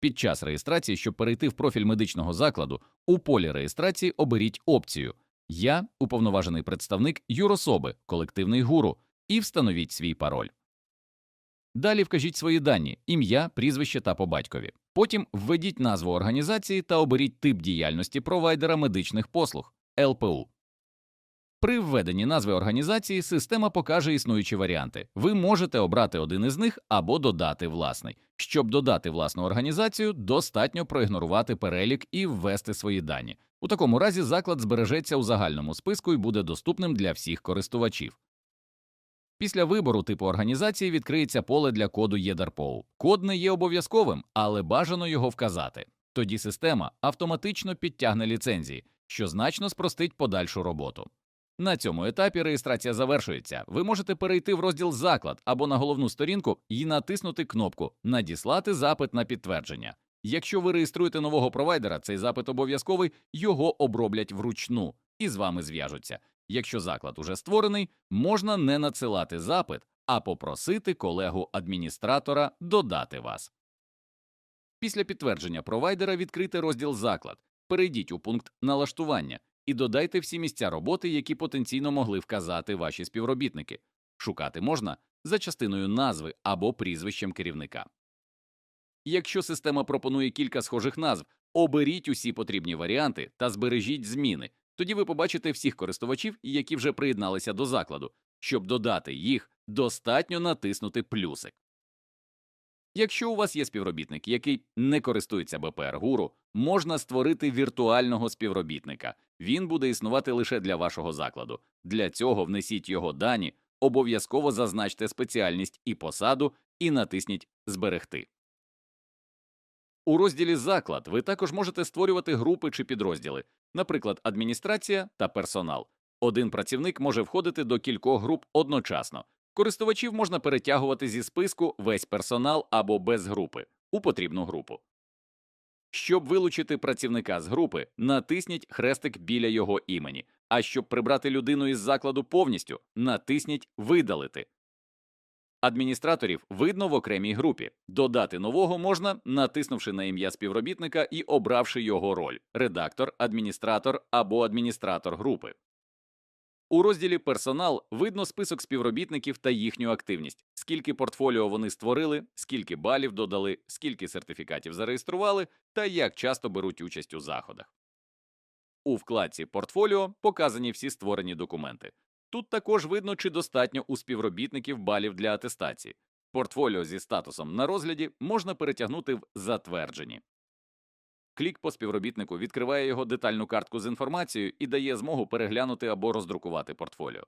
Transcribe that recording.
Під час реєстрації, щоб перейти в профіль медичного закладу, у полі реєстрації оберіть опцію Я уповноважений представник юрособи, колективний гуру, і встановіть свій пароль. Далі вкажіть свої дані ім'я, прізвище та по батькові. Потім введіть назву організації та оберіть тип діяльності провайдера медичних послуг ЛПУ. При введенні назви організації система покаже існуючі варіанти. Ви можете обрати один із них або додати власний. Щоб додати власну організацію, достатньо проігнорувати перелік і ввести свої дані. У такому разі заклад збережеться у загальному списку і буде доступним для всіх користувачів. Після вибору типу організації відкриється поле для коду ЄДРПОУ. Код не є обов'язковим, але бажано його вказати. Тоді система автоматично підтягне ліцензії, що значно спростить подальшу роботу. На цьому етапі реєстрація завершується. Ви можете перейти в розділ Заклад або на головну сторінку і натиснути кнопку Надіслати запит на підтвердження. Якщо ви реєструєте нового провайдера, цей запит обов'язковий, його оброблять вручну і з вами зв'яжуться. Якщо заклад уже створений, можна не надсилати запит, а попросити колегу адміністратора додати вас. Після підтвердження провайдера відкрити розділ Заклад, перейдіть у пункт налаштування і додайте всі місця роботи, які потенційно могли вказати ваші співробітники. Шукати можна за частиною назви або прізвищем керівника. Якщо система пропонує кілька схожих назв, оберіть усі потрібні варіанти та збережіть зміни. Тоді ви побачите всіх користувачів, які вже приєдналися до закладу. Щоб додати їх, достатньо натиснути плюсик. Якщо у вас є співробітник, який не користується БПР гуру, можна створити віртуального співробітника. Він буде існувати лише для вашого закладу. Для цього внесіть його дані, обов'язково зазначте спеціальність і посаду і натисніть Зберегти. У розділі Заклад ви також можете створювати групи чи підрозділи, наприклад, адміністрація та персонал. Один працівник може входити до кількох груп одночасно. Користувачів можна перетягувати зі списку весь персонал або без групи у потрібну групу. Щоб вилучити працівника з групи, натисніть хрестик біля його імені, а щоб прибрати людину із закладу повністю, натисніть Видалити. Адміністраторів видно в окремій групі. Додати нового можна, натиснувши на ім'я співробітника і обравши його роль редактор, адміністратор або адміністратор групи. У розділі Персонал видно список співробітників та їхню активність, скільки портфоліо вони створили, скільки балів додали, скільки сертифікатів зареєстрували та як часто беруть участь у заходах. У вкладці Портфоліо показані всі створені документи. Тут також видно, чи достатньо у співробітників балів для атестації. Портфоліо зі статусом на розгляді можна перетягнути в затверджені. Клік по співробітнику відкриває його детальну картку з інформацією і дає змогу переглянути або роздрукувати портфоліо.